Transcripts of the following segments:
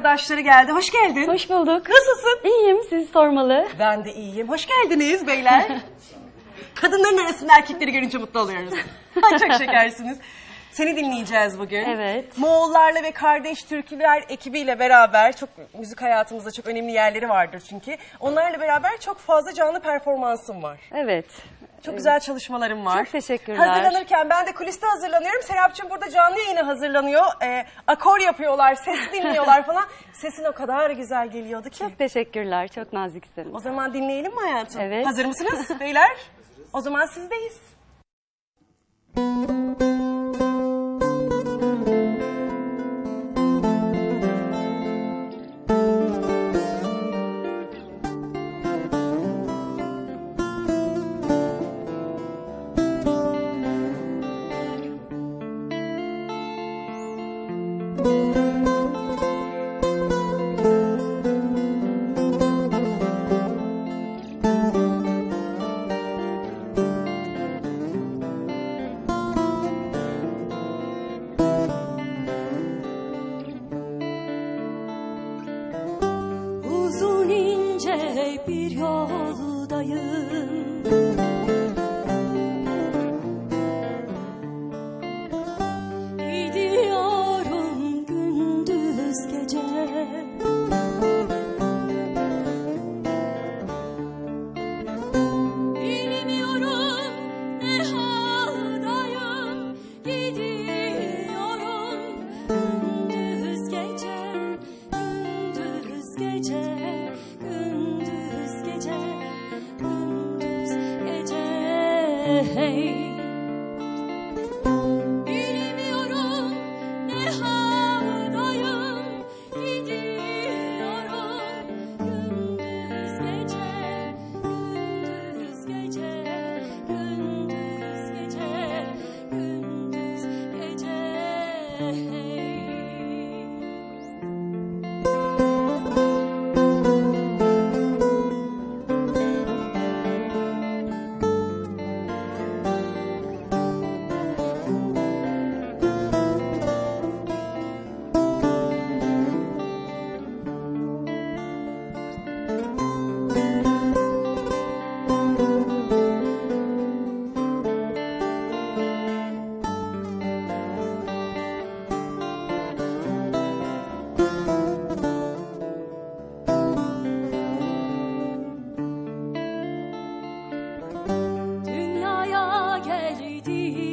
arkadaşları geldi. Hoş geldin. Hoş bulduk. Nasılsın? İyiyim, sizi sormalı. Ben de iyiyim. Hoş geldiniz beyler. Kadınların arasında erkekleri görünce mutlu oluyoruz. Ay çok şekersiniz. Seni dinleyeceğiz bugün. Evet. Moğollarla ve Kardeş Türküler ekibiyle beraber çok müzik hayatımızda çok önemli yerleri vardır çünkü. Onlarla beraber çok fazla canlı performansım var. Evet. Çok güzel çalışmalarım var. Çok teşekkürler. Hazırlanırken ben de kuliste hazırlanıyorum. Serapçım burada canlı yayına hazırlanıyor. Ee, akor yapıyorlar, ses dinliyorlar falan. Sesin o kadar güzel geliyordu ki. Çok teşekkürler, çok naziksiniz. O zaman dinleyelim mi hayatım? Evet. Hazır mısınız beyler? O zaman sizdeyiz. Uzun ti.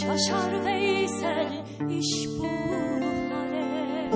Şaşar Veysel iş bu hale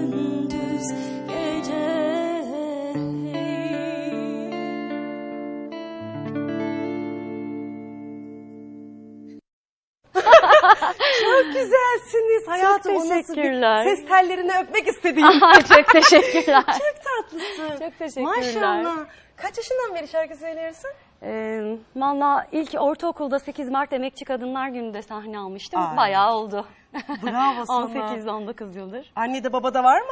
gündüz gece Çok güzelsiniz. Hayatım teşekkürler. ses tellerini öpmek istedim. Çok teşekkürler. Çok tatlısın. Çok teşekkürler. Maşallah. Kaç yaşından beri şarkı söylüyorsun? Ee, Valla ilk ortaokulda 8 Mart Emekçi Kadınlar Günü'nde sahne almıştım. Ay. Bayağı oldu. Bravo sana. 18-19 yıldır. Anne de baba da var mı?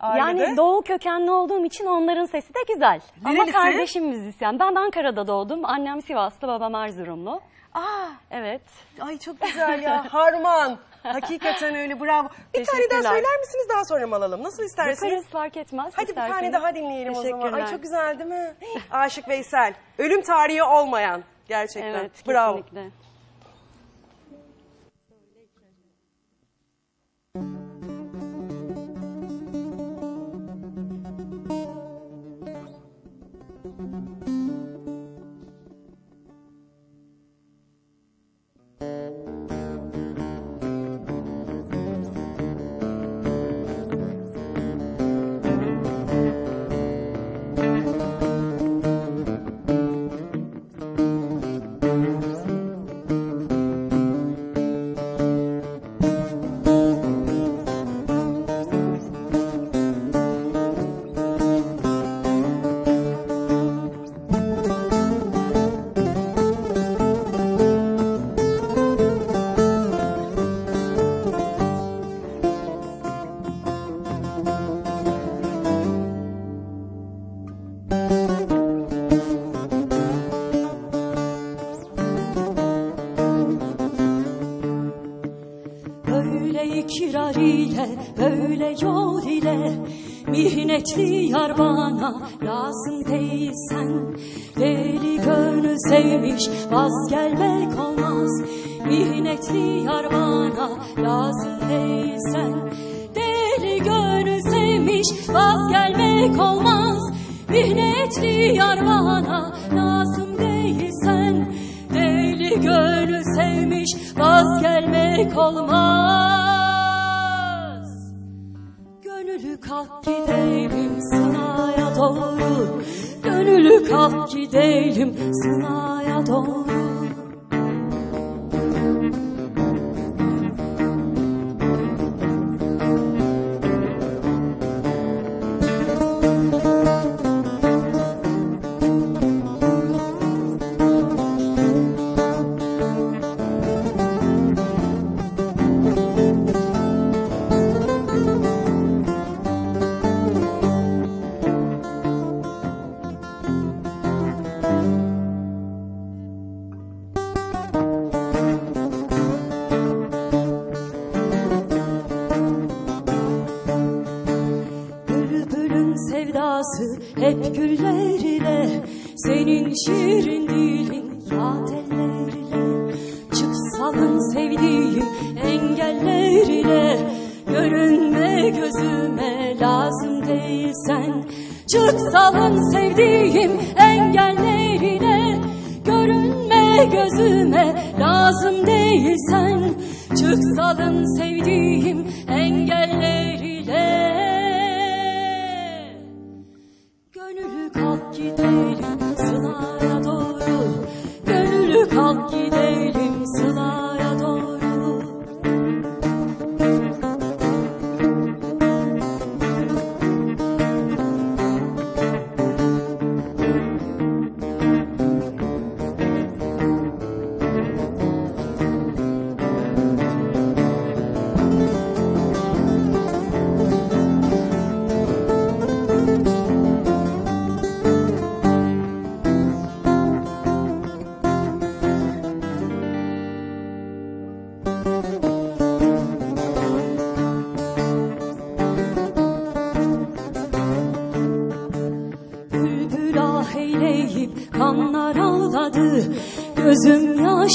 Ailede. Yani doğu kökenli olduğum için onların sesi de güzel. Ama Nerelisin? kardeşim müzisyen. Ben Ankara'da doğdum. Annem Sivaslı, babam Erzurumlu. Aa, Evet. ay çok güzel ya. Harman. Hakikaten öyle bravo. Bir tane daha söyler misiniz daha sonra mı alalım? Nasıl istersiniz? Yaparız fark etmez. Hadi bir tane isterseniz. daha dinleyelim o zaman. Ay çok güzel değil mi? Aşık Veysel. Ölüm tarihi olmayan. Gerçekten. Evet, Bravo. Böyle ikrar ile, böyle yol ile Mihnetli yar bana lazım değilsen Deli gönül sevmiş vaz gelmek olmaz. Mihnetli yar bana lazım değilsen Deli gönül sevmiş vaz gelmek olmaz. Mihnetli yar bana lazım değilsen Deli gönül sevmiş vaz gelmek olmaz Gönüllü kalk gidelim sınaya doğru. Gönüllü kalk gidelim sınaya doğru değilsen Çıksalın sevdiğim engeller ile Görünme gözüme lazım değilsen Çıksalın sevdiğim engeller ile Gönüllü kalk gidelim sılaya doğru. Gönüllü kalk gidelim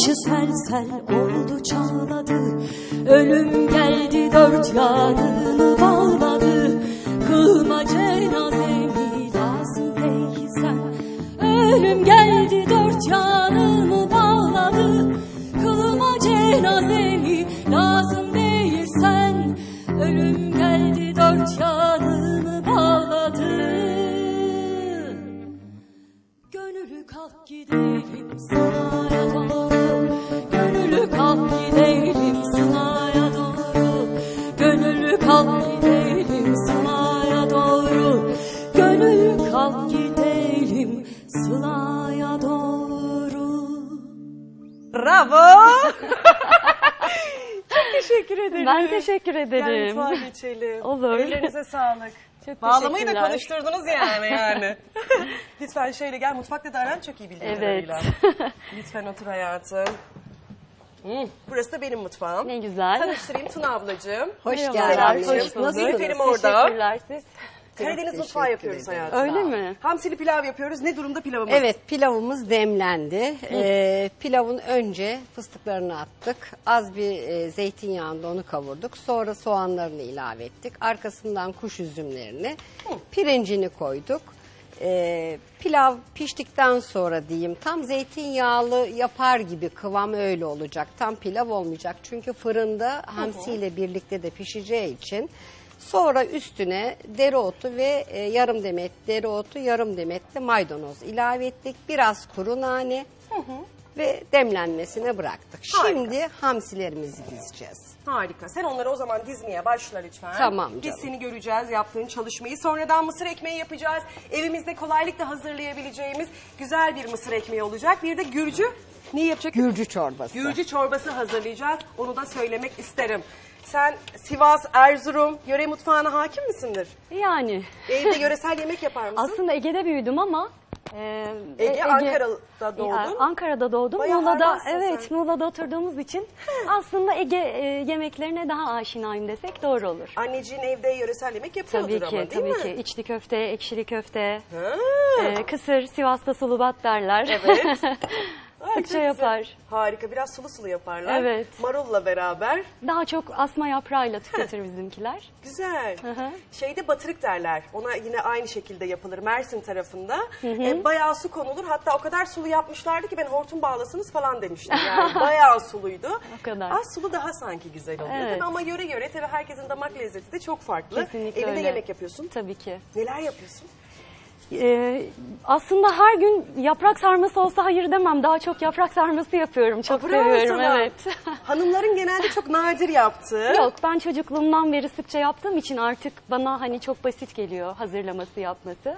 Yaşı sel sel oldu çağladı. Ölüm geldi dört yanını bağladı. Kılıma cenazemi lazım değilsen Ölüm geldi dört yanımı sınaya doğru Bravo. çok teşekkür ederim. Ben teşekkür Gel ederim. mutfağa geçelim. Olur. Ellerinize sağlık. Çok Bağlamayı da teşekkürler. konuşturdunuz yani yani. Lütfen şöyle gel mutfakta da aran çok iyi bildiğim Evet. kadarıyla. Lütfen otur hayatım. Hmm, burası da benim mutfağım. Ne güzel. Tanıştırayım Tuna ablacığım. Hoş Merhabalar, geldiniz. hoş bulduk. Nilüfer'im orada. Teşekkürler siz. Karadeniz mutfağı yapıyoruz hayatım. Öyle mi? Hamsili pilav yapıyoruz. Ne durumda pilavımız? Evet pilavımız demlendi. Ee, pilavın önce fıstıklarını attık. Az bir e, zeytinyağında onu kavurduk. Sonra soğanlarını ilave ettik. Arkasından kuş üzümlerini, pirincini koyduk. Ee, pilav piştikten sonra diyeyim tam zeytinyağlı yapar gibi kıvam öyle olacak. Tam pilav olmayacak. Çünkü fırında hamsiyle birlikte de pişeceği için Sonra üstüne dereotu ve e, yarım demet dereotu, yarım demet de maydanoz ilave ettik. Biraz kuru nane ve demlenmesine bıraktık. Harika. Şimdi hamsilerimizi dizeceğiz. Harika. Sen onları o zaman dizmeye başla lütfen. Tamam Biz canım. seni göreceğiz yaptığın çalışmayı. Sonradan mısır ekmeği yapacağız. Evimizde kolaylıkla hazırlayabileceğimiz güzel bir mısır ekmeği olacak. Bir de Gürcü ne yapacak? Gürcü çorbası. Gürcü çorbası hazırlayacağız. Onu da söylemek isterim. Sen Sivas, Erzurum yöre mutfağına hakim misindir? Yani Evde yöresel yemek yapar mısın? aslında Ege'de büyüdüm ama e, Ege, e- Ankara'da doğdun. Ankara'da doğdum. Bayağı Muğla'da evet sen. Muğla'da oturduğumuz için aslında Ege e, yemeklerine daha aşinayım desek doğru olur. Anneciğin evde yöresel yemek yapıyordur Tabii ama ki, değil tabii mi? ki. İçli köfte, ekşili köfte, Ha. e, kısır, Sivas'ta sulubat derler. Evet. Sıkça güzel. yapar. Harika. Biraz sulu sulu yaparlar. Evet. Marulla beraber. Daha çok asma yaprağıyla tüketir bizimkiler. Güzel. hı. Şeyde batırık derler. Ona yine aynı şekilde yapılır Mersin tarafında. E, bayağı su konulur. Hatta o kadar sulu yapmışlardı ki ben hortum bağlasınız falan demiştim. Yani bayağı suluydu. O kadar. Az sulu daha sanki güzel oluyor. Evet. Ama göre göre tabii herkesin damak lezzeti de çok farklı. Kesinlikle Evinde öyle. yemek yapıyorsun. Tabii ki. Neler yapıyorsun? Ee, aslında her gün yaprak sarması olsa hayır demem. Daha çok yaprak sarması yapıyorum. Çok Bravo seviyorum sana. evet. Hanımların genelde çok nadir yaptığı. Yok ben çocukluğumdan beri sıkça yaptığım için artık bana hani çok basit geliyor hazırlaması yapması.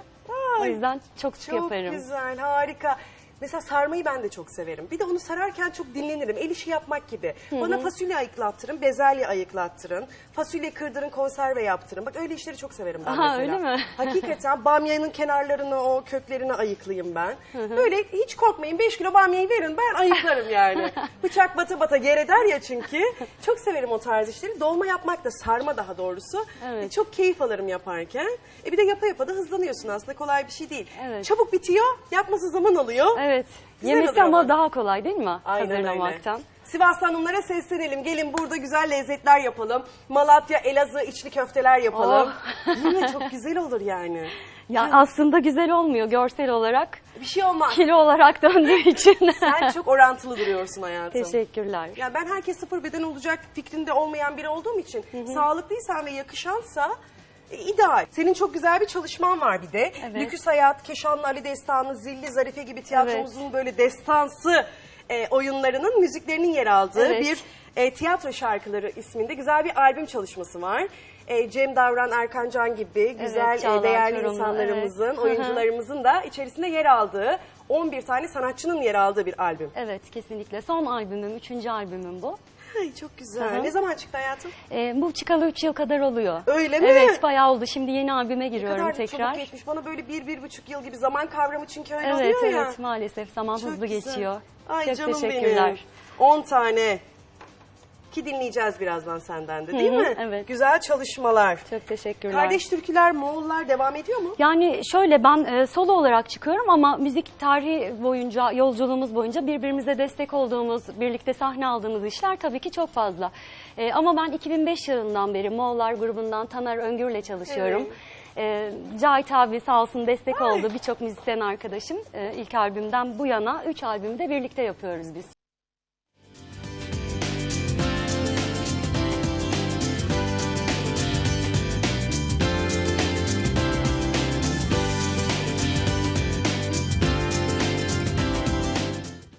O Ay, yüzden çok sık Çok yaparım. güzel, harika. Mesela sarmayı ben de çok severim. Bir de onu sararken çok dinlenirim. El işi yapmak gibi. Bana fasulye ayıklattırın, bezelye ayıklattırın. Fasulye kırdırın, konserve yaptırın. Bak öyle işleri çok severim ben Aha, mesela. öyle mi? Hakikaten bamyanın kenarlarını, o köklerini ayıklayayım ben. Böyle hiç korkmayın 5 kilo bamyayı verin ben ayıklarım yani. Bıçak bata bata yer eder ya çünkü. Çok severim o tarz işleri. Dolma yapmak da sarma daha doğrusu. Evet. E, Çok keyif alırım yaparken. E bir de yapa yapa da hızlanıyorsun aslında kolay bir şey değil. Evet. Çabuk bitiyor, yapması zaman alıyor. Evet. Güzel Yemesi oluyor ama ama. daha kolay değil mi? Aynen Hazırlamaktan. öyle. Sivas hanımlara seslenelim. Gelin burada güzel lezzetler yapalım. Malatya, Elazığ içli köfteler yapalım. Oh. Mi? Çok güzel olur yani. Ya aslında güzel olmuyor görsel olarak. Bir şey olmaz. Kilo olarak döndüğü için. Sen çok orantılı duruyorsun hayatım. Teşekkürler. Ya ben herkes sıfır beden olacak fikrinde olmayan biri olduğum için sağlıklıysan ve yakışansa e, ideal. Senin çok güzel bir çalışman var bir de. Evet. Lüküs Hayat, Keşanlı Ali Destanı, Zilli Zarife gibi tiyatromuzun böyle destansı e, oyunlarının müziklerinin yer aldığı Evet. bir e, tiyatro şarkıları isminde güzel bir albüm çalışması var. E, Cem Davran, Erkan Can gibi güzel, e, Çağlar değerli Çorumlu, insanlarımızın, evet. Hı hı. oyuncularımızın da içerisinde yer aldığı, 11 tane sanatçının yer aldığı bir albüm. Evet kesinlikle. Son albümüm, üçüncü albümüm bu. Ay çok güzel. Hı hı. Ne zaman çıktı hayatım? Ee, bu çıkalı üç yıl kadar oluyor. Öyle mi? Evet bayağı oldu. Şimdi yeni albüme giriyorum kadar da tekrar. çabuk geçmiş. Bana böyle bir, bir buçuk yıl gibi zaman kavramı çünkü öyle Evet oluyor ya. evet maalesef zaman Çok hızlı güzel. geçiyor. Ay Çok canım teşekkürler. benim. 10 tane. Ki dinleyeceğiz birazdan senden de değil Hı hı, mi? evet. Güzel çalışmalar. Çok teşekkürler. Kardeş türküler, Moğollar devam ediyor mu? Yani şöyle ben e, solo olarak çıkıyorum ama müzik tarihi boyunca, yolculuğumuz boyunca birbirimize destek olduğumuz, birlikte sahne aldığımız işler tabii ki çok fazla. E, ama ben 2005 yılından beri Moğollar grubundan Taner Öngür'le çalışıyorum. E, Cahit abi sağ olsun destek oldu birçok müzisyen arkadaşım. E, ilk albümden bu yana 3 albümü de birlikte yapıyoruz biz.